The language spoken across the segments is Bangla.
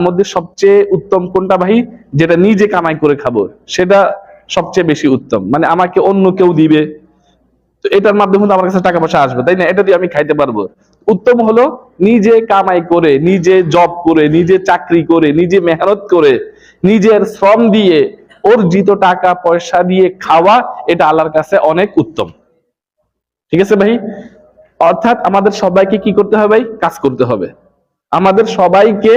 মধ্যে সবচেয়ে উত্তম কোনটা ভাই? যেটা নিজে কামাই করে খাব, সেটা সবচেয়ে বেশি উত্তম। মানে আমাকে অন্য কেউ দিবে। তো এটার মাধ্যমে আমার কাছে টাকা পয়সা আসবে, তাই না? এটা দিয়ে আমি খাইতে পারব। উত্তম হলো নিজে কামাই করে, নিজে জব করে, নিজে চাকরি করে, নিজে মেহনত করে, নিজের শ্রম দিয়ে অর্জিত টাকা পয়সা দিয়ে খাওয়া, এটা আল্লাহর কাছে অনেক উত্তম। ঠিক আছে ভাই? অর্থাৎ আমাদের সবাইকে কি করতে হবে ভাই? কাজ করতে হবে। আমাদের সবাইকে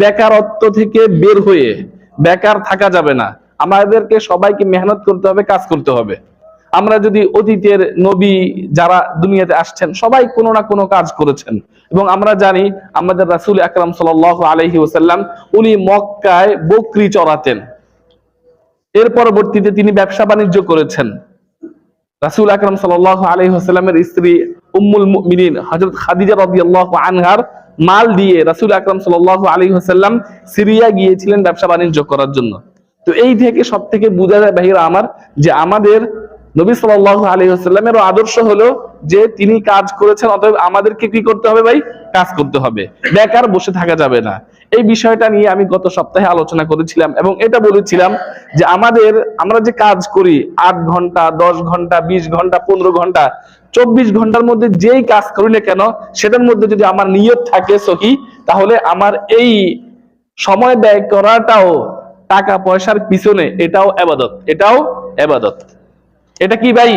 বেকারত্ব থেকে বের হয়ে বেকার থাকা যাবে না। আমাদেরকে সবাইকে মেহনত করতে হবে, কাজ করতে হবে। আমরা যদি অতীতের নবী যারা দুনিয়াতে আসছেন, সবাই কোনো না কোনো কাজ করেছেন। এবং আমরা জানি আমাদের রাসুল আকরাম সাল আলহি ওসাল্লাম উনি মক্কায় বকরি চড়াতেন। এর পরবর্তীতে তিনি ব্যবসা বাণিজ্য করেছেন। রাসূল আকরাম সাল্লাল্লাহু আলাইহি ওয়াসাল্লামের স্ত্রী উম্মুল মুমিনিন, হযরত খাদিজা রাদিয়াল্লাহু আনহার মাল দিয়ে রাসূল আকরাম সাল্লাল্লাহু আলাইহি ওয়াসাল্লাম সিরিয়া গিয়েছিলেন ব্যবসা বাণিজ্য করার জন্য। তো এই থেকে সব থেকে বোঝা যায় ভাইরা আমার, যে আমাদের নবী সাল্লাল্লাহু আলাইহি ওয়াসাল্লামের আদর্শ হলো যে তিনি কাজ করেছেন, অতএব আমাদেরকে কি করতে হবে ভাই? কাজ করতে হবে। বেকার বসে থাকা যাবে না। এই বিষয়টা নিয়ে আমি গত সপ্তাহে আলোচনা করেছিলাম এবং এটা বলেছিলাম যে আমাদের, আমরা যে কাজ করি, আট ঘণ্টা, দশ ঘণ্টা, বিশ ঘণ্টা, পনেরো ঘণ্টা চব্বিশ ঘণ্টার মধ্যে যেই কাজ করি না কেন, সেটার মধ্যে যদি আমার নিয়ত থাকে সহি তাহলে আমার এই সময় ব্যয় করাটাও টাকা পয়সার পিছনে, এটাও আবাদত এটাও আবাদত। এটা কি ভাই?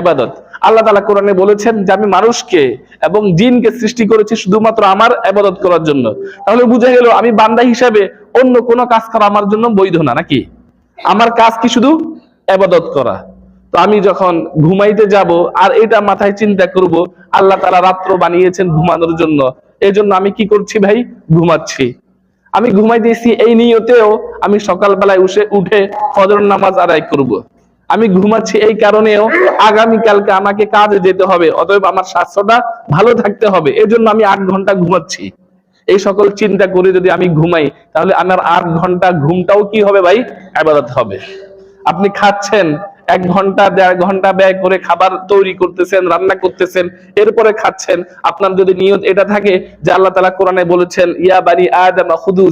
আবাদত। আল্লাহ তালা কোরআনে বলেছেন যে, আমি মানুষকে এবং জিনকে সৃষ্টি করেছি শুধুমাত্র আমার আবাদত করার জন্য। তাহলে বুঝে গেল, আমি বান্দা হিসাবে অন্য কোনো কাজ করা আমার জন্য বৈধ না, নাকি? আমার কাজ কি শুধু আবাদত করা? তো আমি যখন ঘুমাইতে যাব আর এটা মাথায় চিন্তা করব, আল্লাহ তারা রাত্র বানিয়েছেন ঘুমানোর জন্য। এজন্য আমি কি করছি ভাই? ঘুমাচ্ছি। আমি ঘুমাইতেছি এই নিয়তেও আমি সকালবেলায় উঠে উঠে ফজর নামাজ আদায় করব। আমি ঘুমাচ্ছি এই কারণেও আগামী কালকে আমাকে কাজে যেতে হবে, অতএব আমার স্বাস্থ্যটা ভালো থাকতে হবে। এজন্য আমি আট ঘণ্টা ঘুমাচ্ছি। এই সকল চিন্তা করে যদি আমি ঘুমাই, তাহলে আমার আট ঘণ্টা ঘুমটাও কি হবে ভাই? আবাদত হবে। আপনি খাচ্ছেন এক ঘণ্টা, দেড় ঘণ্টা ব্যয় করে খাবার তৈরি করতেছেন, রান্না করতেছেন, এরপরে খাচ্ছেন। আপনার যদি নিয়ত এটা থাকে যে আল্লাহ তালা কোরআনে বলেছেন, ইয়া বানি আদম খুদু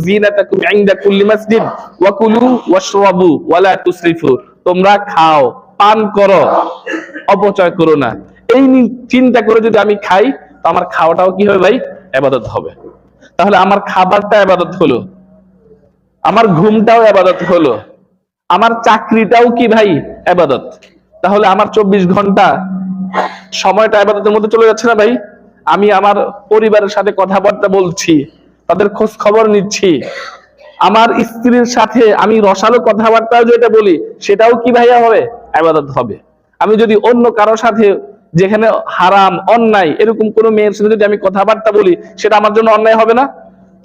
ওয়ালা তুসরিফু। তোমরা খাও, পান করো, অপচয় করো না। এই চিন্তা করে যদি আমি খাই, তো আমার খাওয়াটাও কি হবে ভাই? আবাদত হবে। তাহলে আমার খাবারটা আবাদত হলো। আমার ঘুমটাও আবাদত হলো। আমার চাকরিটাও কি ভাই আবাদত? তাহলে আমার চব্বিশ ঘণ্টা সময়টা আবাদতের মধ্যে চলে যাচ্ছে না ভাই? আমি আমার পরিবারের সাথে কথাবার্তা বলছি, তাদের খোঁজ খবর নিচ্ছি। আমার স্ত্রীর সাথে আমি রসালো কথাবার্তাও যেটা বলি, সেটাও কি ভাইয়া হবে? আবাদত হবে। আমি যদি অন্য কারোর সাথে যেখানে হারাম, অন্যায়, এরকম কোনো মেয়ের সাথে যদি আমি কথাবার্তা বলি, সেটা আমার জন্য অন্যায় হবে না?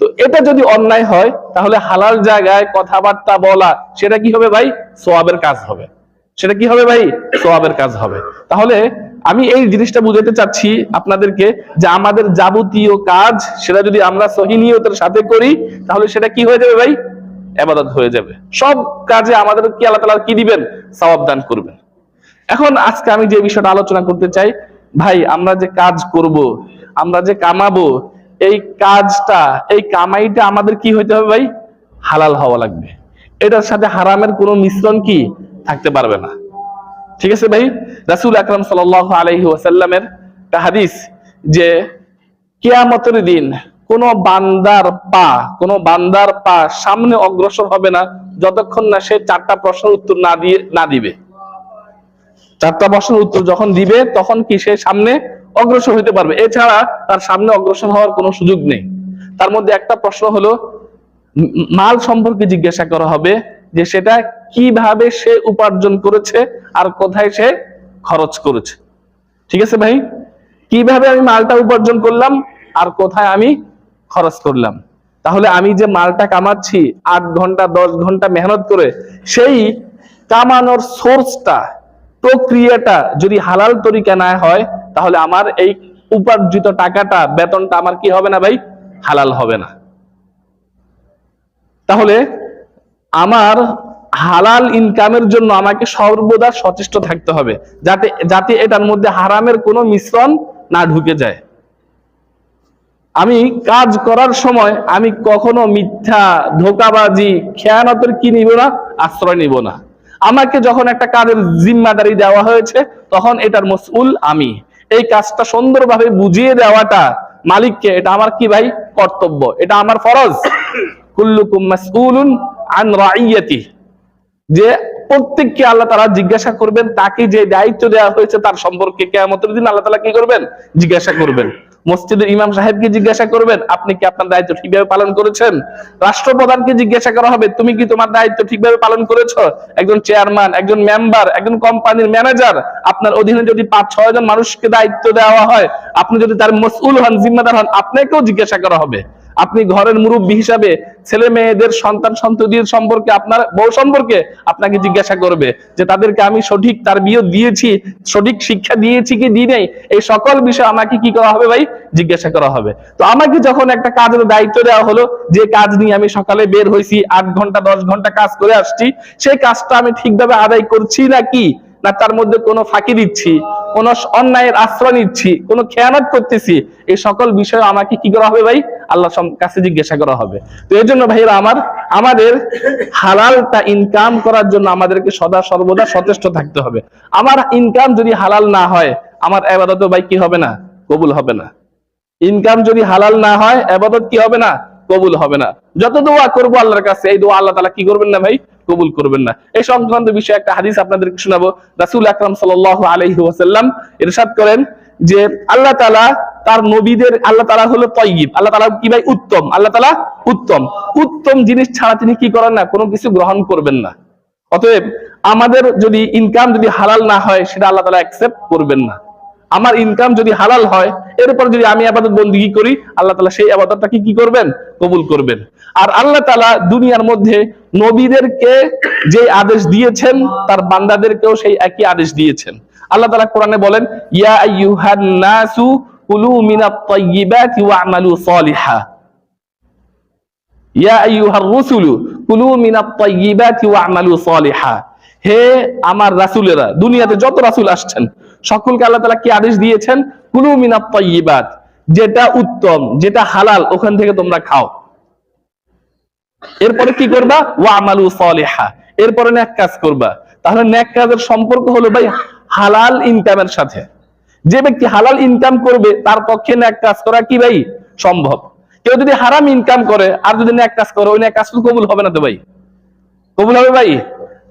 তো এটা যদি অন্যায় হয়, তাহলে হালাল জায়গায় কথাবার্তা বলা, সেটা কি হবে ভাই? সোয়াবের কাজ হবে। সেটা কি হবে ভাই? সোয়াবের কাজ হবে। তাহলে আমি এই জিনিসটা বুঝাতে চাচ্ছি আপনাদেরকে যে আমাদের যাবতীয় কাজ, সেটা যদি আমরা সহিনিয়তের সাথে করি, তাহলে সেটা কি হয়ে যাবে ভাই? এবাদত হয়ে যাবে। সব কাজে আমাদের কি আল্লাহ তালা কি দিবেন? সওয়াব দান করবেন। এখন আজকে আমি যে বিষয়টা আলোচনা করতে চাই, ভাই, আমরা যে কাজ করব, আমরা যে কামাবো এই কাজটা, এই কামাইটা আমাদের কি হইতে হবে ভাই? হালাল হওয়া লাগবে। এটার সাথে হারামের কোনো মিশ্রণ কি? থাকতে পারবে না। ঠিক আছে ভাই? রাসুল আকরাম সাল্লাল্লাহু আলাইহি ওয়াসাল্লামের হাদিস যে, কিয়ামতের দিন কোন বান্দার পা, কোন বান্দার পা সামনে অগ্রসর হবে না যতক্ষণ না সে চারটা প্রশ্নের উত্তর না দিয়ে, না দিবে। চারটা প্রশ্নের উত্তর যখন দিবে, তখন কি সে সামনে অগ্রসর হইতে পারবে। এছাড়া তার সামনে অগ্রসর হওয়ার কোনো সুযোগ নেই। তার মধ্যে একটা প্রশ্ন হলো মাল সম্পর্কে জিজ্ঞাসা করা হবে যে সেটা কীভাবে সে উপার্জন করেছে আর কোথায় সে খরচ করেছে। ঠিক আছে ভাই? কীভাবে আমি মালটা উপার্জন করলাম আর কোথায় আমি খরচ করলাম? তাহলে আমি যে মালটা কামাচ্ছি, আট ঘণ্টা, দশ ঘণ্টা মেহনত করে, সেই কামানোর সোর্সটা প্রক্রিয়াটা যদি হালাল তরিকা না হয় তাহলে আমার এই উপার্জিত টাকাটা, বেতনটা আমার কি হবে না ভাই? হালাল হবে না। তাহলে আমার হালাল ইনকামের জন্য আমাকে সর্বদা সচেষ্ট থাকতে হবে, যাতে যাতে এটার মধ্যে হারামের কোনো মিশ্রণ না ঢুকে যায়। আমি কাজ করার সময় আমি কখনো মিথ্যা, ধোকাবাজি, খেয়ানতের কি নিব না, আশ্রয় নিব না। আমাকে যখন একটা কাজের জিম্মাদারি দেওয়া হয়েছে, তখন এটার মসউল আমি। এই কাজটা সুন্দরভাবে বুঝিয়ে দেওয়াটা মালিককে, এটা আমার কি ভাই? কর্তব্য। এটা আমার ফরজ। যে প্রত্যেককে আল্লাহ তারা জিজ্ঞাসা করবেন, তাকে যে দায়িত্ব দেওয়া হয়েছে তার সম্পর্কে কেয়ামতের দিন আল্লাহ তালা কি করবেন? জিজ্ঞাসা করবেন। মসজিদের ইমাম সাহেবকে জিজ্ঞাসা করবেন, আপনি কি আপনার দায়িত্ব ঠিকভাবে পালন করেছেন? রাষ্ট্রপ্রধানকে জিজ্ঞাসা করা হবে, তুমি কি তোমার দায়িত্ব ঠিকভাবে পালন করেছ? একজন চেয়ারম্যান, একজন মেম্বার, একজন কোম্পানির ম্যানেজার, আপনার অধীনে যদি পাঁচ, ছয় জন মানুষকে দায়িত্ব দেওয়া হয়, আপনি যদি তার মসউল হন, জিম্মাদার হন, আপনাকেও জিজ্ঞাসা করা হবে। আপনি ঘরের মুরব্বী হিসাবে ছেলে মেয়েদের, সন্তান সন্ততির সম্পর্কে আপনার বউ সম্পর্কে আপনাকে জিজ্ঞাসা করবে যে তাদেরকে আমি সঠিক তার বিয়ে দিয়েছি, সঠিক শিক্ষা দিয়েছি কি দিই নাই? এই সকল বিষয় আমাকে কি করা হবে ভাই? জিজ্ঞাসা করা হবে। তো আমাকে যখন একটা কাজের দায়িত্ব দেওয়া হলো, যে কাজ নিয়ে আমি সকালে বের হয়েছি আট ঘণ্টা, দশ ঘণ্টা কাজ করে আসছি, সেই কাজটা আমি ঠিকভাবে আদায় করছি নাকি না তার মধ্যে কোনো ফাঁকি দিচ্ছি, কোন অন্যায়ের আশ্রয় নিচ্ছি, কোন খেয়ানত করতেছি, এই সকল বিষয় আমাকে কি করা হবে ভাই? আল্লাহ কাছে জিজ্ঞাসা করা হবে। তো এই জন্য ভাইরা আমার, আমাদের হালালটা ইনকাম করার জন্য আমাদেরকে সদা সর্বদা সচেষ্ট থাকতে হবে। আমার ইনকাম যদি হালাল না হয়, আমার এবাদত ভাই কি হবে না? কবুল হবে না। ইনকাম যদি হালাল না হয়, আবাদত কি হবে না? কবুল হবে না। যত দোয়া করব আল্লাহর কাছে, এই দোয়া আল্লাহ তালা কি করবেন না ভাই? কবুল করবেন না। এই সংক্রান্ত বিষয়ে একটা হাদিস আপনাদেরকে শোনাবো। রাসূল আকরাম সাল্লাল্লাহু আলাইহি ওয়াসাল্লাম ইরশাদ করেন যে আল্লাহ তাআলা তার নবীদের, আল্লাহ তালা হলো তয়্যিব আল্লাহ তালা কি ভাই? উত্তম। আল্লাহ তালা উত্তম। উত্তম জিনিস ছাড়া তিনি কি করেন না? কোনো কিছু গ্রহণ করবেন না। অতএব আমাদের যদি ইনকাম যদি হালাল না হয়, সেটা আল্লাহ তালা অ্যাকসেপ্ট করবেন না। আমার ইনকাম যদি হালাল হয়, এরপর যদি আমি আবাদত বন্দিগি করি, আল্লাহ তালা সেই আবাদতটাকে কি করবেন? কবুল করবেন। আর আল্লাহ তালা দুনিয়ার মধ্যে নবীদেরকে যে আদেশ দিয়েছেন, তার বান্দাদেরকেও সেই একই আদেশ দিয়েছেন। আল্লাহ তালা কোরআনে বলেন, ইয়া আইয়ুহান নাসু কুলু মিনাত তাইয়্যিবাতি ওয়া'মালু সালিহা। ইয়া আইয়ুহার রুসুলু কুলু মিনাত তাইয়্যিবাতি ওয়া'মালু সালিহা। হে আমার রাসূলেরা, দুনিয়াতে যত রাসূল আসছেন সকলকে আল্লাহ তাআলা কি আদেশ দিয়েছেন? কুলু তাইয়্যিবাত, যেটা উত্তম, যেটা হালাল, ওখান থেকে তোমরা খাও। এরপরে কি করবা? ওয়া'মালু সালিহা, এরপরে নেক কাজ করবা। তাহলে নেক কাজের সম্পর্ক হলো ভাই হালাল ইনকামের সাথে। যে ব্যক্তি হালাল ইনকাম করবে, তার পক্ষে নেক কাজ করা কি ভাই? সম্ভব। কেউ যদি হারাম ইনকাম করে, আর যদি নেক কাজ করে, ওই নেক কাজ কবুল হবে না তো ভাই? কবুল হবে ভাই?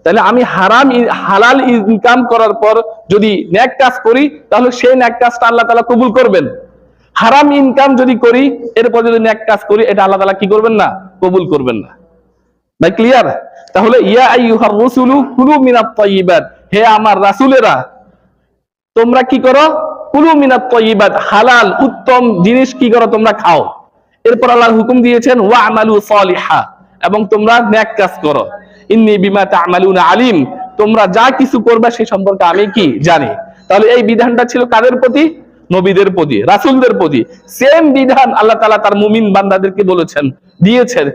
তাহলে আমি হারাম হালাল ইনকাম করার পর যদি নেক কাজ করি, তাহলে সেই নেক কাজটা আল্লাহ তালা কবুল করবেন। হারাম ইনকাম যদি করি, এরপর যদি নেক কাজ করি, এটা আল্লাহ তাআলা কি করবেন না? কবুল করবেন না। ভাই ক্লিয়ার তাহলে, ইয়া কুলু মিনাত হে আমার রাসূলেরা, তোমরা কি করো? কুলু মিনাত তাইয়্যিবাত হালাল, উত্তম জিনিস কি করো? তোমরা খাও। এরপর আল্লাহ হুকুম দিয়েছেন, ওয়া আমালু সলিহা। এবং তোমরা নেক কাজ করো। ইন্নী বিমা তা'মালুনা আলিম তোমরা যা কিছু করবে সেই সম্পর্কে আমি কি জানি? তাহলে এই বিধানটা ছিল কাদের প্রতি? নবীদের প্রতি, রাসূলদের প্রতি। সেম বিধান আল্লাহ তাআলা তার মুমিন বান্দাদেরকে বলেছেন, দিয়েছেন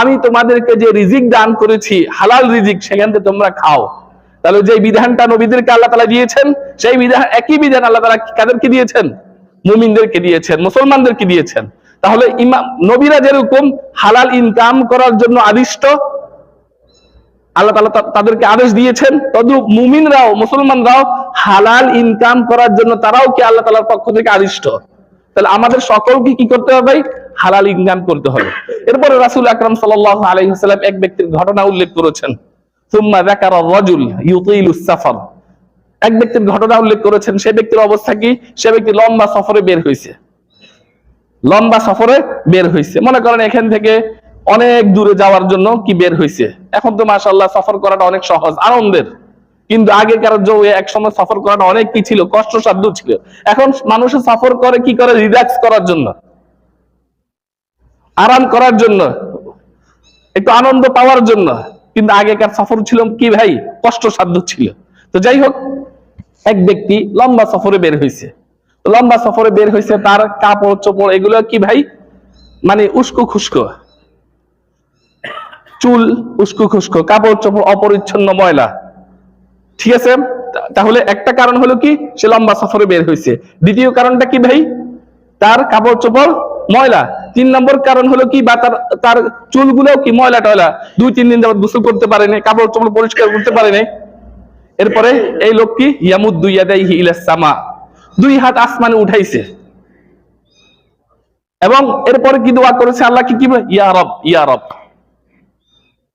আমি তোমাদেরকে যে রিজিক দান করেছি, হালাল রিজিক, সেখান থেকে তোমরা খাও। তাহলে যে বিধানটা নবীদেরকে আল্লাহ তাআলা দিয়েছেন, সেই বিধান, একই বিধান আল্লাহ তাআলা কাদেরকে দিয়েছেন? মুমিনদেরকে দিয়েছেন, মুসলমানদেরকে দিয়েছেন। তাহলে ইমাম, নবীরা যেরকম হালাল ইনকাম করার জন্য আদিষ্ট, আল্লাহ তাআলা তা- তাদেরকে আদেশ দিয়েছেন, তদ্রুপ মুমিনরাও, মুসলমানরাও হালাল ইনকাম করার জন্য তারাও কি আল্লাহ তাআলার পক্ষ থেকে আদিষ্ট? তাহলে আমাদের সকলকে কি করতে হবে? হালাল ইনকাম করতে হবে। এরপরে রাসুল আকরাম আলাইহি ওয়াসাল্লাম এক ব্যক্তির ঘটনা উল্লেখ করেছেন। এক ব্যক্তির ঘটনা উল্লেখ করেছেন, সে ব্যক্তির অবস্থা কি? সে ব্যক্তি লম্বা সফরে বের হয়েছে লম্বা সফরে বের হয়েছে মনে করেন এখান থেকে অনেক দূরে যাওয়ার জন্য কি বের হয়েছে এখন তো মাশাআল্লাহ সফর করাটা অনেক সহজ, আনন্দের। কিন্তু আগেকার যে এক সময় সফর করাটা অনেক কি ছিল? কষ্টসাধ্য ছিল। এখন মানুষের সফর করে, কি করে? রিল্যাক্স করার জন্য। আরাম করার জন্য। একটু আনন্দ পাওয়ার জন্য। কিন্তু আগেকার সফর ছিল কি ভাই? কষ্টসাধ্য ছিল। তো যাই হোক, এক ব্যক্তি লম্বা সফরে বের হয়েছে লম্বা সফরে বের হয়েছে তার কাপড়, চোপড়, এগুলো কি ভাই? মানে উস্কো খুস্কো। চুল উস্কো খুস্কো, কাপড়, চোপড় অপরিচ্ছন্ন ময়লা। ঠিক আছে? তাহলে একটা কারণ হলো কি? সে লম্বা সফরে বের হয়েছে দ্বিতীয় কারণটা কি ভাই? তার কাপড়, চোপড় ময়লা। তিন নম্বর কারণ হলো কি, বা তার তার চুলগুলোও কি ময়লা টয়লা? দুই, তিন দিন যাবত গোসল করতে পারেনি, কাপড় চোপড় পরিষ্কার করতে পারেনি। এরপরে এই লোক কি? সামা। দুই হাত আসমানে উঠাইছে। এবং এরপরে কি দোয়া করেছে? আল্লাহ কি কি? ইয়া রব ইয়া রব।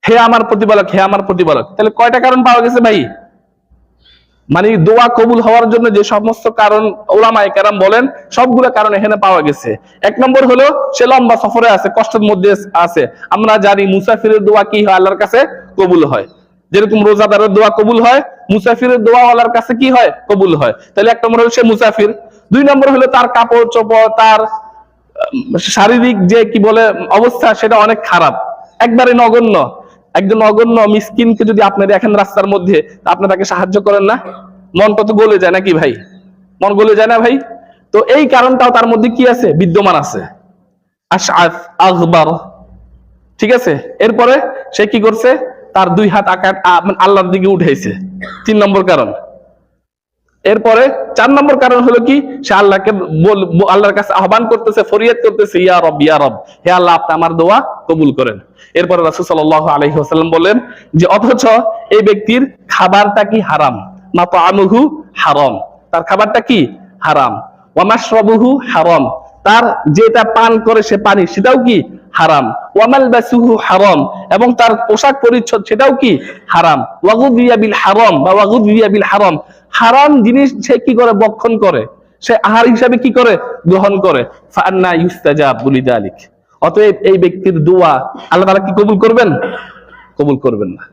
হে আমার প্রতিপালক, হে আমার প্রতিপালক। তাহলে কয়টা কারণ পাওয়া গেছে ভাই? মানে দোয়া কবুল হওয়ার জন্য যে সমস্ত কারণ ওলামায়ে কেরাম বলেন, সবগুলো কারণ এখানে পাওয়া গেছে। এক নম্বর হলো, সে লম্বা সফরে আছে, কষ্টের মধ্যে আছে। আমরা জানি মুসাফিরের দোয়া কি হয়, আল্লাহর কাছে কবুল হয়। যেরকম রোজাদারের দোয়া কবুল হয়, মুসাফিরের দোয়া আল্লাহর কাছে কি হয়, কবুল হয়। তাহলে এক নম্বর হলো সে মুসাফির। দুই নম্বর হলো তার কাপড় চোপড়, তার শারীরিক যে কি বলে অবস্থা, সেটা অনেক খারাপ। একবারে নগণ্য। একজন অগণ্য মিসকিনকে যদি আপনি দেখেন রাস্তার মধ্যে আপনি তাকে সাহায্য করেন না? মন কত গলে যায় নাকি ভাই? মন গলে যায় না ভাই? তো এই কারণটাও তার মধ্যে কি আছে? বিদ্যমান আছে। আশআফ ঠিক আছে? এরপরে সে কি করছে? তার দুই হাত আকার মানে আল্লাহর দিকে উঠাইছে। তিন নম্বর কারণ। এরপরে চার নম্বর কারণ হলো কি? সে আল্লাহকে আল্লাহর কাছে আহ্বান করতেছে, ফরিয়াদ করতেছে, ইয়া রব ইয়া রব, হে আল্লাহ, আপনি আমার দোয়া কবুল করেন। এরপরে রাসূল সাল্লাল্লাহু আলাইহি ওয়াসাল্লাম বলেন যে, অথচ এই ব্যক্তির খাবারটা কি হারাম? মা তাআমুহু হারাম। তার খাবারটা কি? হারাম। ওয়া মাশরাবুহু হারাম। তার যেটা পান করে সে পানি, সেটাও কি? হারাম। ওয়ামাল বাসুহু হারাম। এবং তার পোশাক পরিচ্ছদ, সেটাও কি? হারাম। ওয়াগুদিয়া বিল হারাম। বা ওয়াগুদিয়া বিল হারাম। হারাম জিনিস সে কি করে? বক্ষণ করে। সে আহার হিসাবে কি করে? গ্রহণ করে। ফান্না ইউস্তাজাব বুলি দালিক অতএব এই ব্যক্তির দোয়া আল্লাহ তাআলা কি কবুল করবেন? কবুল করবেন না।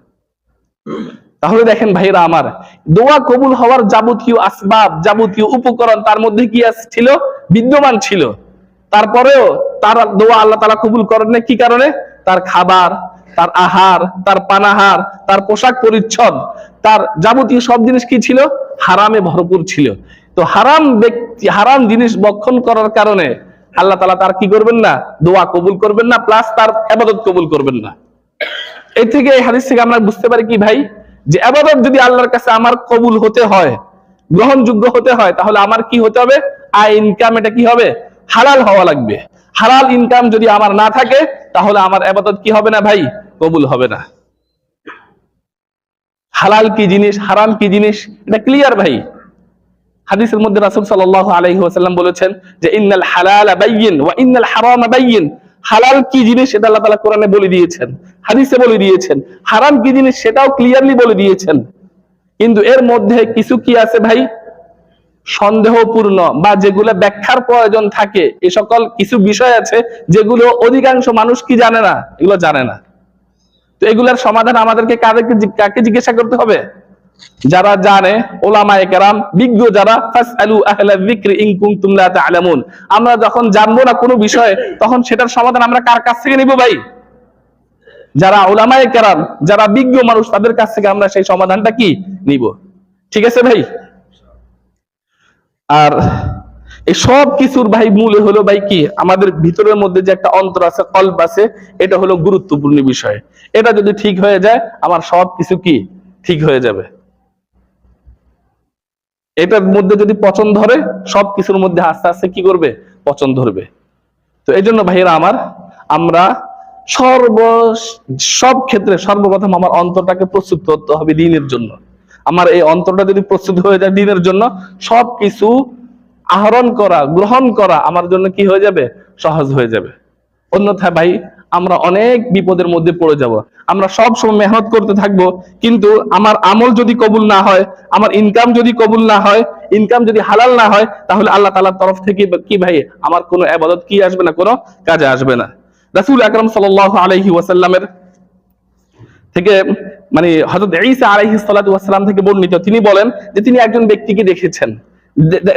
তাহলে দেখেন ভাইরা আমার, দোয়া কবুল হওয়ার যাবতীয় আসবাব, যাবতীয় উপকরণ তার মধ্যে কি ছিল? বিদ্যমান ছিল। তারপরেও তার দোয়া আল্লাহ তালা কবুল করেন না কি কারণে? তার খাবার, তার আহার, তার পানাহার, তার পোশাক পরিচ্ছদ তার যাবতীয় সব জিনিস কি ছিল? হারামে ভরপুর ছিল। তো হারাম ব্যক্তি, হারাম জিনিস বক্ষণ করার কারণে আল্লাহ তালা তার কি করবেন না? দোয়া কবুল করবেন না প্লাস তার আবাদত কবুল করবেন না। এই থেকে এই হাদিস থেকে আমরা বুঝতে পারি কি ভাই? যে আবাদত যদি আল্লাহর কাছে আমার কবুল হতে হয়, গ্রহণযোগ্য হতে হয়, তাহলে আমার কি হতে হবে? আয় ইনকাম এটা কি হবে? হালাল হওয়া লাগবে। হালাল ইনকাম যদি আমার না থাকে, তাহলে আমার আবাদত কি হবে না ভাই? কবুল হবে না। হালাল কি জিনিস, হারাম কি জিনিস, এটা ক্লিয়ার ভাই। হাদিসের মধ্যে রাসূল আলাইহি ওয়াসাল্লাম বলেছেন যে, ইন্নাল হালালা বাইয়িন ওয়া ইন্নাল হারামা বাইয়িন। হালাল কি জিনিস সেটা আল্লাহ তালা কোরআনে বলে দিয়েছেন, হাদিসে বলে দিয়েছেন। হারাম কি জিনিস সেটাও ক্লিয়ারলি বলে দিয়েছেন। কিন্তু এর মধ্যে কিছু কি আছে ভাই? সন্দেহপূর্ণ বা যেগুলো ব্যাখ্যার প্রয়োজন থাকে। এ সকল কিছু বিষয় আছে যেগুলো অধিকাংশ মানুষ কি জানে না? এগুলো জানে না। তো এগুলার সমাধান আমাদেরকে কাদেরকে কাকে জিজ্ঞাসা করতে হবে? যারা জানে কেরাম, বিজ্ঞ যারা আমরা যখন জানব না কোনো বিষয়, তখন সেটার সমাধান আমরা কার কাছ থেকে নিব ভাই? যারা ওলামায়ে কেরাম, যারা বিজ্ঞ মানুষ, তাদের কাছ থেকে আমরা সেই সমাধানটা কি নিব? ঠিক আছে ভাই? আর এই সব কিছুর ভাই মূলে হলো ভাই কি? আমাদের ভিতরের মধ্যে যে একটা অন্তর আছে, কল্প আছে, এটা হলো গুরুত্বপূর্ণ বিষয়। এটা যদি ঠিক হয়ে যায়, আমার সব কিছু কি? ঠিক হয়ে যাবে। এটার মধ্যে যদি পচন ধরে, সব কিছুর মধ্যে আস্তে আস্তে কি করবে? পচন ধরবে। তো এই জন্য ভাইয়েরা আমার, আমরা সর্ব, সব ক্ষেত্রে সর্বপ্রথম আমার অন্তরটাকে প্রস্তুত করতে হবে দিনের জন্য। আমার এই অন্তরটা যদি প্রস্তুত হয়ে যায় দিনের জন্য, সব কিছু আহরণ করা, গ্রহণ করা আমার জন্য কি হয়ে যাবে? সহজ হয়ে যাবে। অন্যথায় ভাই, আমরা অনেক বিপদের মধ্যে পড়ে যাব। আমরা সব সময় মেহনত করতে থাকব, কিন্তু আমার আমল যদি কবুল না হয়, আমার ইনকাম যদি কবুল না হয় ইনকাম যদি হালাল না হয়, তাহলে আল্লাহ তাআলার তরফ থেকে কি ভাই, আমার কোনো আবাদত কি আসবে না, কোনো কাজে আসবে না। রাসূল আকরাম সাল্লাল্লাহু আলাইহি ওয়াসাল্লামের থেকে মানে হযরত ঈসা থেকে বর্ণিত, তিনি বলেন যে তিনি একজন ব্যক্তিকে দেখেছেন।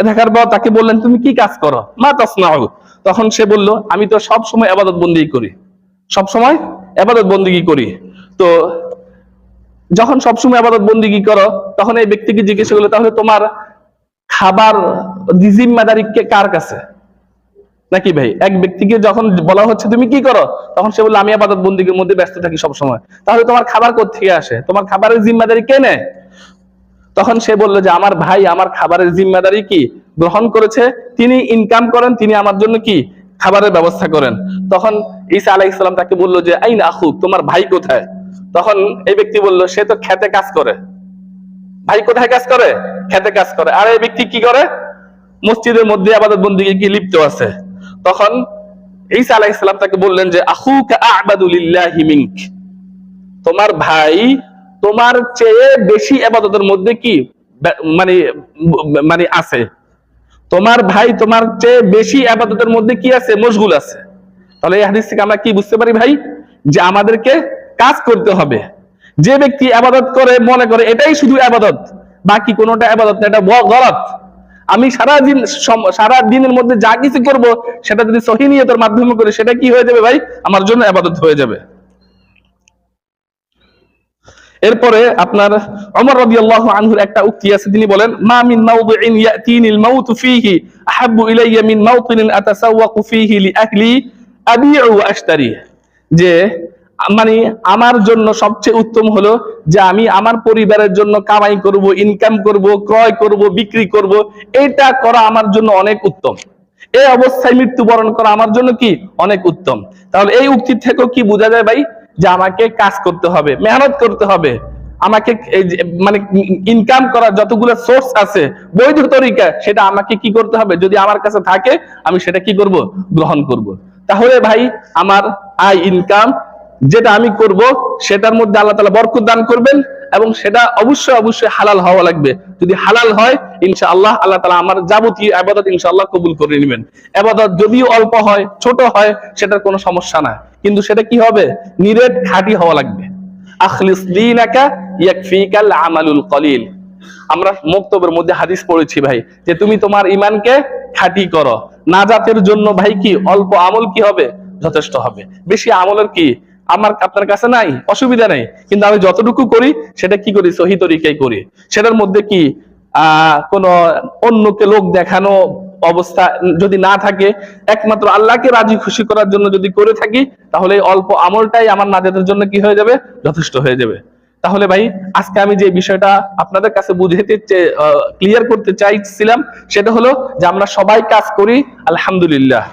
দেখার পর তাকে বললেন, তুমি কি কাজ করো? মা তাসনাউ। তখন সে বলল, আমি তো সব সময় ইবাদত বন্দেগী করি। সব সময় ইবাদত বন্দেগী করি। তো যখন সবসময় আবাদত বন্দিগি করো, তখন এই ব্যক্তিকে জিজ্ঞেস করল, তাহলে তোমার খাবার জিম্মাদারি কার কাছে? নাকি ভাই, এক ব্যক্তিকে যখন বলা হচ্ছে, তুমি কি করো? তখন সে বলল, আমি আবাদত বন্দিকের মধ্যে ব্যস্ত থাকি সব সময়। তাহলে তোমার খাবার থেকে আসে? তোমার খাবারের জিম্মাদারি কে নেয়? তখন সে বলল যে, আমার ভাই আমার খাবারের জিম্মাদারি কি? গ্রহণ করেছে? তিনি ইনকাম করেন, তিনি আমার জন্য কি? খাবারের ব্যবস্থা করেন। তখন ঈসা আলাহ ইসলাম তাকে বলল যে, আইন আখু, তোমার ভাই কোথায়? তখন এই ব্যক্তি বলল, সে তো খেতে কাজ করে। ভাই কোথায় কাজ করে? খেতে কাজ করে। আর এই ব্যক্তি কি করে? মসজিদের মধ্যে আবাদত বন্দিকে কি লিপ্ত আছে? তখন ঈসা আলাহ ইসলাম তাকে বললেন যে আহু আবাদুলিল্লাহি তোমার ভাই তোমার চেয়ে বেশি আবাদতের মধ্যে কি মানে মানে আছে? তোমার ভাই তোমার চেয়ে বেশি আবাদতের মধ্যে কি আছে? মশগুল আছে। তাহলে এই হাদিস থেকে আমরা কি বুঝতে পারি ভাই? যে আমাদেরকে কাজ করতে হবে। যে ব্যক্তি আবাদত করে, মনে করে এটাই শুধু আবাদত, বাকি কোনোটা আবাদত না, এটা গলত। আমি সারা দিন সারা দিনের মধ্যে যা কিছু করব, সেটা যদি সহি নিয়তের মাধ্যমে করে, সেটা কি হয়ে যাবে ভাই? আমার জন্য আবাদত হয়ে যাবে। এরপরে আপনার ওমর রাদিয়াল্লাহু আনহুর একটা উক্তি আছে, তিনি বলেন, মা যে মানে আমার জন্য সবচেয়ে উত্তম হলো যে আমি আমার পরিবারের জন্য কামাই করব ইনকাম করব, ক্রয় করব, বিক্রি করব, এটা করা আমার জন্য অনেক উত্তম। এই অবস্থায় মৃত্যুবরণ করা আমার জন্য কি? অনেক উত্তম। তাহলে এই উক্তি থেকেও কি বোঝা যায় ভাই? যে আমাকে কাজ করতে হবে, মেহনত করতে হবে। আমাকে মানে ইনকাম করার যতগুলো সোর্স আছে, বৈধ তরিকা, সেটা আমাকে কি করতে হবে? যদি আমার কাছে থাকে, আমি সেটা কি করব? গ্রহণ করব। তাহলে ভাই, আমার আয় ইনকাম যেটা আমি করব, সেটার মধ্যে আল্লাহ তালা বরকত দান করবেন। এবং সেটা অবশ্যই অবশ্যই হালাল হওয়া লাগবে। যদি হালাল হয়, ইনশাআল্লাহ আল্লাহ তাআলা আমার যাবতীয় আবাদত ইনশাআল্লাহ কবুল করে নেবেন। আবাদত যদিও অল্প হয়, ছোট হয়, সেটার কোনো সমস্যা না। কিন্তু সেটা কি হবে? নিরেট খাঁটি হওয়া লাগবে। আমরা মুক্তবের মধ্যে হাদিস পড়েছি ভাই, যে তুমি তোমার ইমানকে খাঁটি করো। নাজাতের জন্য ভাই কি, অল্প আমল কি হবে? যথেষ্ট হবে। বেশি আমলের কি? আমার আপনার কাছে নাই, অসুবিধা নাই। কিন্তু আমি যতটুকু করি, সেটা কি করি? সহি তরিকাই করি। সেটার মধ্যে কি আহ কোন অন্যকে লোক দেখানো অবস্থা যদি না থাকে, একমাত্র আল্লাহকে রাজি খুশি করার জন্য যদি করে থাকি, তাহলে অল্প আমলটাই আমার নাজাতের জন্য কি হয়ে যাবে? যথেষ্ট হয়ে যাবে। তাহলে ভাই, আজকে আমি যে বিষয়টা আপনাদের কাছে বুঝাতে ক্লিয়ার করতে চাইছিলাম, সেটা হলো যে আমরা সবাই কাজ করি, আলহামদুলিল্লাহ।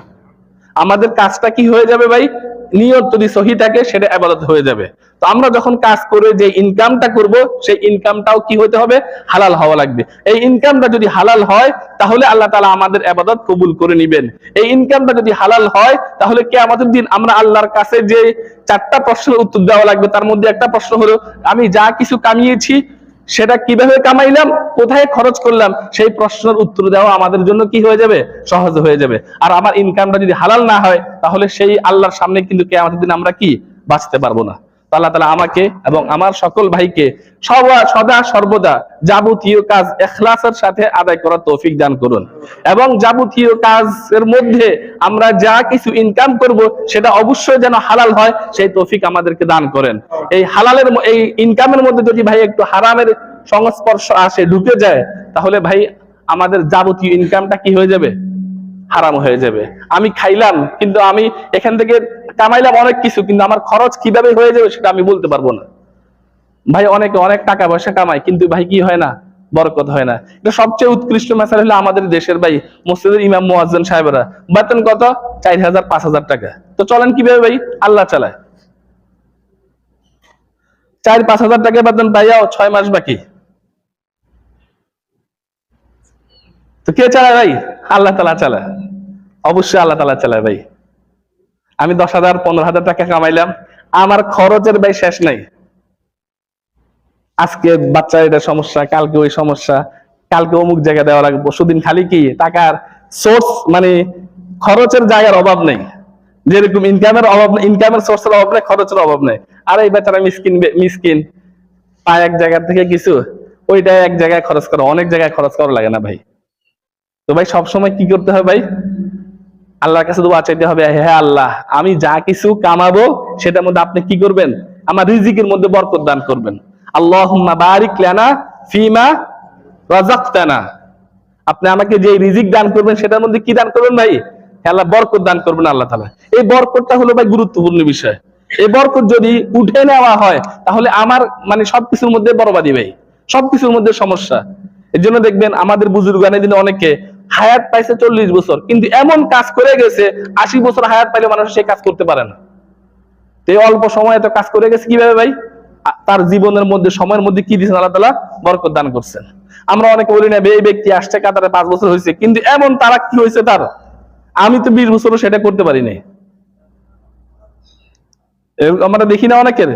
আমাদের কাজটা কি হয়ে যাবে ভাই? নিয়ত যদি সহি থাকে, সেটা আবাদত হয়ে যাবে। তো আমরা যখন কাজ করে যে ইনকামটা করব, সেই ইনকামটাও কি হতে হবে? হালাল হওয়া লাগবে। এই ইনকামটা যদি হালাল হয়, তাহলে আল্লাহ তালা আমাদের আবাদত কবুল করে নিবেন। এই ইনকামটা যদি হালাল হয়, তাহলে কে আমাদের দিন আমরা আল্লাহর কাছে যে চারটা প্রশ্নের উত্তর দেওয়া লাগবে, তার মধ্যে একটা প্রশ্ন হলো, আমি যা কিছু কামিয়েছি সেটা কীভাবে কামাইলাম, কোথায় খরচ করলাম, সেই প্রশ্নের উত্তর দেওয়া আমাদের জন্য কি হয়ে যাবে? সহজ হয়ে যাবে। আর আমার ইনকামটা যদি হালাল না হয়, তাহলে সেই আল্লাহর সামনে কিন্তু কে আমাদের দিন আমরা কি? বাঁচতে পারব না। আল্লাহ তালা আমাকে এবং আমার সকল ভাইকে সবা সদা সর্বদা যাবতীয় কাজ এখলাসের সাথে আদায় করার তৌফিক দান করুন। এবং যাবতীয় কাজের মধ্যে আমরা যা কিছু ইনকাম করব, সেটা অবশ্যই যেন হালাল হয়, সেই তৌফিক আমাদেরকে দান করেন। এই হালালের এই ইনকামের মধ্যে যদি ভাই একটু হারামের সংস্পর্শ আসে, ঢুকে যায়, তাহলে ভাই আমাদের যাবতীয় ইনকামটা কি হয়ে যাবে? হারাম হয়ে যাবে। আমি খাইলাম, কিন্তু আমি এখান থেকে কামাইলাম অনেক কিছু, কিন্তু আমার খরচ কীভাবে হয়ে যাবে সেটা আমি বলতে পারব না। ভাই, অনেকে অনেক টাকা পয়সা কামায়, কিন্তু ভাই কি হয় না? বরকত হয় না। এটা সবচেয়ে উৎকৃষ্ট মেসাল হলো আমাদের দেশের ভাই, মসজিদের ইমাম মুয়াজ্জিন সাহেবরা। বেতন কত? চার হাজার, পাঁচ হাজার টাকা। তো চলেন কীভাবে ভাই? আল্লাহ চালায়। চার, পাঁচ হাজার টাকা বেতন পাইয়াও ছয় মাস বাকি। তো কে চালায় ভাই? আল্লাহ তালা চালায়। অবশ্যই আল্লাহ তালা চালায় ভাই। আমি দশ হাজার, পনেরো হাজার টাকা কামাইলাম। আমার খরচের ভাই শেষ নাই। আজকে বাচ্চার এটা সমস্যা, কালকে ওই সমস্যা, কালকে অমুক জায়গা দেওয়া লাগবে। পরশুদিন খালি কি? টাকার সোর্স মানে খরচের জায়গার অভাব নেই। যেরকম ইনকামের অভাব ইনকামের সোর্সের অভাব নেই, খরচের অভাব নেই। আর এই বেচারা মিসকিন মিসকিন পায় এক জায়গা থেকে কিছু ওইটা এক জায়গায় খরচ করা, অনেক জায়গায় খরচ করা লাগে না ভাই। তো ভাই সবসময় কি করতে হবে ভাই? আল্লাহর কাছে দোয়া চাইতে হবে, হে আল্লাহ, আমি যা কিছু কামাবো সেটার মধ্যে আপনি কি করবেন? আমার রিজিকের মধ্যে বরকত দান করবেন। আল্লাহুম্মা বারিক লানা ফিমা রাযাকতানা। আপনি আমাকে যে রিজিক দান করবেন সেটার মধ্যে কি দান করবেন ভাই? আল্লাহ, বরকত দান করবেন আল্লাহ তালা এই বরকতটা হলো ভাই গুরুত্বপূর্ণ বিষয়। এই বরকত যদি উঠে নেওয়া হয়, তাহলে আমার মানে সবকিছুর মধ্যে বরবাদি ভাই। সবকিছুর মধ্যে সমস্যা। এর জন্য দেখবেন আমাদের বুজুর্গানের দিনে অনেকে হায়াত পাইছে চল্লিশ বছর, কিন্তু এমন কাজ করে গেছে, আশি বছর হায়াত পাইলে মানুষ সেই কাজ করতে পারে না। তো অল্প সময়ে তো কাজ করে গেছে কীভাবে ভাই? তার জীবনের মধ্যে, সময়ের মধ্যে কি দিয়েছেন? আল্লাহ তালা বরকত দান করছেন। আমরা অনেকে বলি না, এই ব্যক্তি আসছে কাতারে পাঁচ বছর হয়েছে। কিন্তু এমন তারা কি হয়েছে তার? আমি তো বিশ বছরও সেটা করতে পারি নাই। আমরা দেখি না অনেকের।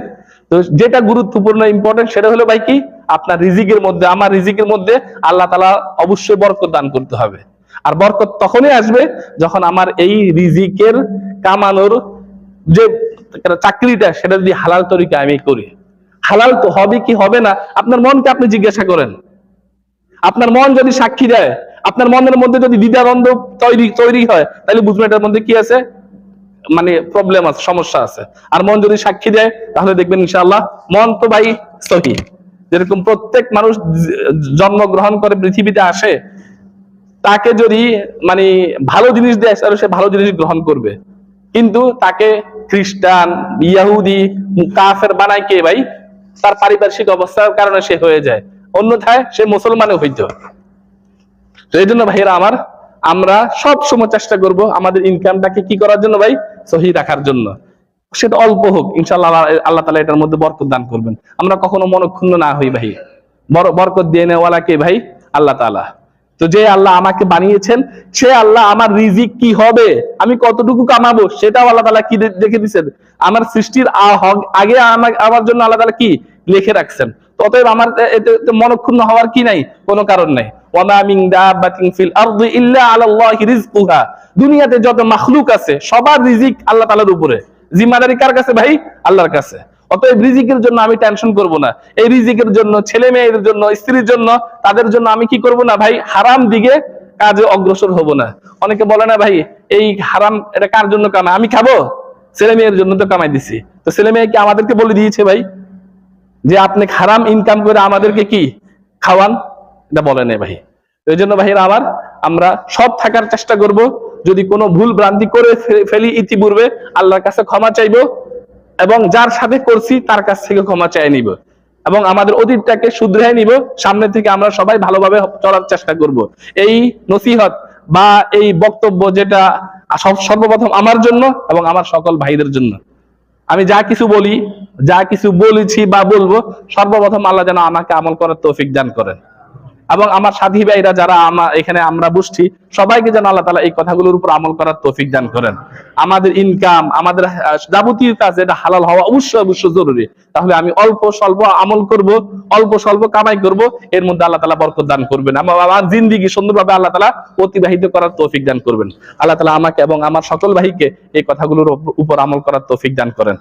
তো যেটা গুরুত্বপূর্ণ ইম্পর্টেন্ট সেটা হলো ভাই কি? আপনার রিজিকের মধ্যে, আমার রিজিকের মধ্যে আল্লাহ তালা অবশ্যই বরকত দান করতে হবে। আর বরকত তখনই আসবে যখন আমার এই রিজিকের কামানোর যে চাকরিটা, সেটা যদি হালাল তরিকা আমি করি। হালাল তো হবে কি হবে না, আপনার মনকে আপনি জিজ্ঞাসা করেন। আপনার মন যদি সাক্ষী দেয়, আপনার মনের মধ্যে যদি দ্বিধাদ্বন্দ্ব তৈরি তৈরি হয়, তাহলে বুঝবেন এটার মধ্যে কি আছে? মানে প্রবলেম আছে, সমস্যা আছে। আর মন যদি সাক্ষী দেয়, তাহলে দেখবেন ইনশাআল্লাহ মন তো ভাই সহি যেরকম প্রত্যেক মানুষ জন্মগ্রহণ করে, পৃথিবীতে আসে, তাকে যদি মানে ভালো জিনিস দেয় তাহলে সে ভালো জিনিস গ্রহণ করবে। কিন্তু তাকে খ্রিস্টান, ইয়াহুদি, কাফের বানায় কে ভাই? তার পারিপার্শ্বিক অবস্থার কারণে সে হয়ে যায়। অন্যথায় সে মুসলমানও হইতো। এই জন্য ভাইয়েরা আমার, আমরা সব সময় চেষ্টা করব আমাদের ইনকামটাকে কি করার জন্য ভাই? সহি রাখার জন্য। সেটা অল্প হোক ইনশাল্লাহ আল্লাহ- তালা এটার মধ্যে বরকত দান করবেন। আমরা কখনো মনক্ষুণ্ণ না হই ভাই। বর- বরকত দিয়ে নেওয়ালা কে ভাই? আল্লাহ তালা তো যে আল্লাহ আমাকে বানিয়েছেন, সে আল্লাহ আমার রিজিক কি হবে? আমি কতটুকু কামাবো? সেটাও আল্লাহ তালা কি দেখে দিচ্ছেন আমার সৃষ্টির আগে আমার জন্য আল্লাহ তালা কি লিখে রাখছেন। অতএব আমার মনক্ষুণ্ণ হওয়ার কি নাই? কোনো কারণ নাই। দুনিয়াতে যত মাখলুক আছে, সবার রিজিক আল্লাহ তাআলার উপরে। জিম্মাদারি কার কাছে ভাই? আল্লাহর কাছে। অতএব রিজিকের জন্য আমি টেনশন করব না। এই রিজিকের জন্য, ছেলে মেয়ের জন্য, স্ত্রীর জন্য, তাদের জন্য আমি কি করব না ভাই? হারাম দিকে কাজে অগ্রসর হব না। অনেকে বলে না ভাই, এই হারাম এটা কার জন্য কামাই? আমি খাব? ছেলে মেয়ের জন্য তো কামাই দিছি। তো ছেলে মেয়ে কি আমাদেরকে বলে দিয়েছে ভাই? যে আপনি হারাম ইনকাম করে আমাদেরকে কি খাওয়ান? এটা বলে নেই ভাই। এই জন্য ভাইরা আমার, আমরা সব থাকার চেষ্টা করব। যদি কোনো ভুল ভ্রান্তি করে ফেলি ইতিপূর্বে, আল্লাহর কাছে ক্ষমা চাইব এবং যার সাথে করছি তার কাছ থেকে ক্ষমা চাই নিব এবং আমাদের অতীতটাকে শুধরে নিব। সামনে থেকে আমরা সবাই ভালোভাবে চলার চেষ্টা করব। এই নসিহত বা এই বক্তব্য যেটা সব- সর্বপ্রথম আমার জন্য এবং আমার সকল ভাইদের জন্য। আমি যা কিছু বলি, যা কিছু বলেছি বা বলব, সর্বপ্রথম আল্লাহ যেন আমাকে আমল করার তৌফিক দান করেন। এবং আমার সাথী ভাইরা যারা আমার এখানে আমরা বসছি সবাইকে যেন আল্লাহ তালা এই কথাগুলোর উপর আমল করার তৌফিক দান করেন। আমাদের ইনকাম আমাদের যাবতীয় কাজ এটা হালাল হওয়া অবশ্যই অবশ্যই জরুরি। তাহলে আমি অল্প স্বল্প আমল করব, অল্প স্বল্প কামাই করব, এর মধ্যে আল্লাহ তালা বরকত দান করবেন। আমার জিন্দিগি সুন্দরভাবে আল্লাহ তালা অতিবাহিত করার তৌফিক দান করবেন। আল্লাহ তালা আমাকে এবং আমার সকল ভাইকে এই কথাগুলোর উপর আমল করার তৌফিক দান করেন।